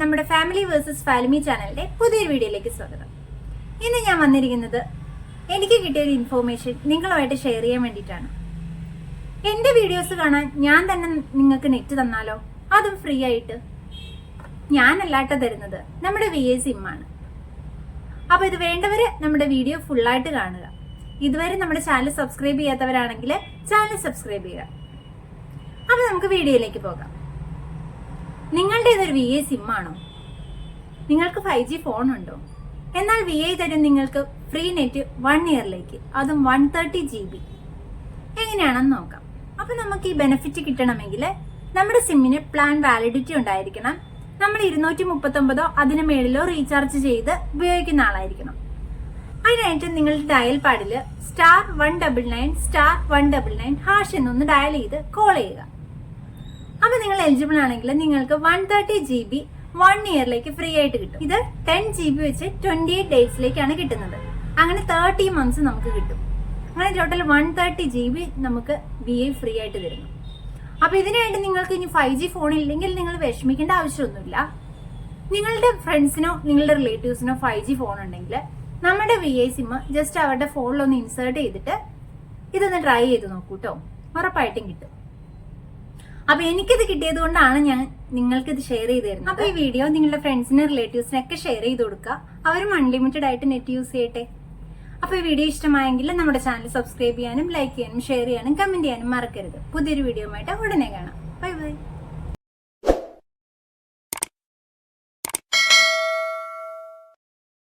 നമ്മുടെ family versus Falimy ചാനലിന്റെ പുതിയൊരു വീഡിയോയിലേക്ക് സ്വാഗതം. ഇന്ന് ഞാൻ വന്നിരിക്കുന്നത് എനിക്ക് കിട്ടിയ ഒരു ഇൻഫോർമേഷൻ നിങ്ങളുമായിട്ട് ഷെയർ ചെയ്യാൻ വേണ്ടിയിട്ടാണ്. എന്റെ വീഡിയോസ് കാണാൻ ഞാൻ തന്നെ നിങ്ങൾക്ക് നെറ്റ് തന്നാലോ? അതും ഫ്രീ ആയിട്ട്. ഞാനല്ലാട്ട തരുന്നത് നമ്മുടെ വി എ സിമ്മാണ് അപ്പൊ ഇത് വേണ്ടവര് നമ്മുടെ വീഡിയോ ഫുള്ളായിട്ട് കാണുക. ഇതുവരെ നമ്മുടെ ചാനൽ സബ്സ്ക്രൈബ് ചെയ്യാത്തവരാണെങ്കിൽ ചാനൽ സബ്സ്ക്രൈബ് ചെയ്യുക. അപ്പൊ നമുക്ക് വീഡിയോയിലേക്ക് പോകാം. നിങ്ങളുടെ ഇതൊരു വി ഐ സിം ആണോ? നിങ്ങൾക്ക് ഫൈവ് ജി ഫോൺ ഉണ്ടോ? എന്നാൽ വി ഐ തരും നിങ്ങൾക്ക് ഫ്രീ നെറ്റ് വൺ ഇയറിലേക്ക് അതും വൺ തേർട്ടി ജി ബി എങ്ങനെയാണെന്ന് നോക്കാം. അപ്പൊ നമുക്ക് ഈ ബെനിഫിറ്റ് കിട്ടണമെങ്കിൽ നമ്മുടെ സിമ്മിന് പ്ലാൻ വാലിഡിറ്റി ഉണ്ടായിരിക്കണം. നമ്മൾ ഇരുന്നൂറ്റി മുപ്പത്തൊമ്പതോ അതിന് മേളിലോ റീചാർജ് ചെയ്ത് ഉപയോഗിക്കുന്ന ആളായിരിക്കണം. അതിനായിട്ട് നിങ്ങളുടെ ഡയൽ പാഡിൽ star one double nine star one double nine hash എന്നൊന്ന് ഡയൽ ചെയ്ത് കോൾ ചെയ്യുക. അപ്പൊ നിങ്ങൾ എലിജിബിൾ ആണെങ്കിൽ നിങ്ങൾക്ക് one thirty G B one ഇയറിലേക്ക് free ആയിട്ട് കിട്ടും. ഇത് ടെൻ ജി ബി വെച്ച് ട്വന്റി എയ്റ്റ് ഡേയ്സിലേക്കാണ് കിട്ടുന്നത്. അങ്ങനെ തേർട്ടി മന്ത്സ് നമുക്ക് കിട്ടും. അങ്ങനെ total one thirty G B നമുക്ക് വി ഐ ഫ്രീ ആയിട്ട് തരുന്നു. അപ്പൊ ഇതിനായിട്ട് നിങ്ങൾക്ക് ഇനി ഫൈവ് ജി ഫോൺ ഇല്ലെങ്കിൽ നിങ്ങൾ വിഷമിക്കേണ്ട ആവശ്യമൊന്നുമില്ല. നിങ്ങളുടെ ഫ്രണ്ട്സിനോ നിങ്ങളുടെ റിലേറ്റീവ്സിനോ ഫൈവ് ജി ഫോൺ ഉണ്ടെങ്കിൽ നമ്മുടെ വി ഐ സിം ജസ്റ്റ് അവരുടെ ഫോണിൽ ഒന്ന് ഇൻസേർട്ട് ചെയ്തിട്ട് ഇതൊന്ന് ട്രൈ ചെയ്ത് നോക്കൂട്ടോ ഉറപ്പായിട്ടും കിട്ടും. അപ്പൊ എനിക്കിത് കിട്ടിയത് കൊണ്ടാണ് ഞാൻ നിങ്ങൾക്ക് ഇത് ഷെയർ ചെയ്ത് തരുന്നത്. അപ്പൊ ഈ വീഡിയോ നിങ്ങളുടെ ഫ്രണ്ട്സിനും റിലേറ്റീവ്സിനൊക്കെ ഷെയർ ചെയ്ത് കൊടുക്കുക. അവരും അൺലിമിറ്റഡ് ആയിട്ട് നെറ്റ് യൂസ് ചെയ്യട്ടെ. അപ്പൊ ഈ വീഡിയോ ഇഷ്ടമായെങ്കിൽ നമ്മുടെ ചാനൽ സബ്സ്ക്രൈബ് ചെയ്യാനും ലൈക്ക് ചെയ്യാനും ഷെയർ ചെയ്യാനും കമന്റ് ചെയ്യാനും മറക്കരുത്. പുതിയൊരു വീഡിയോ ആയിട്ട് ഉടനെ കാണാം.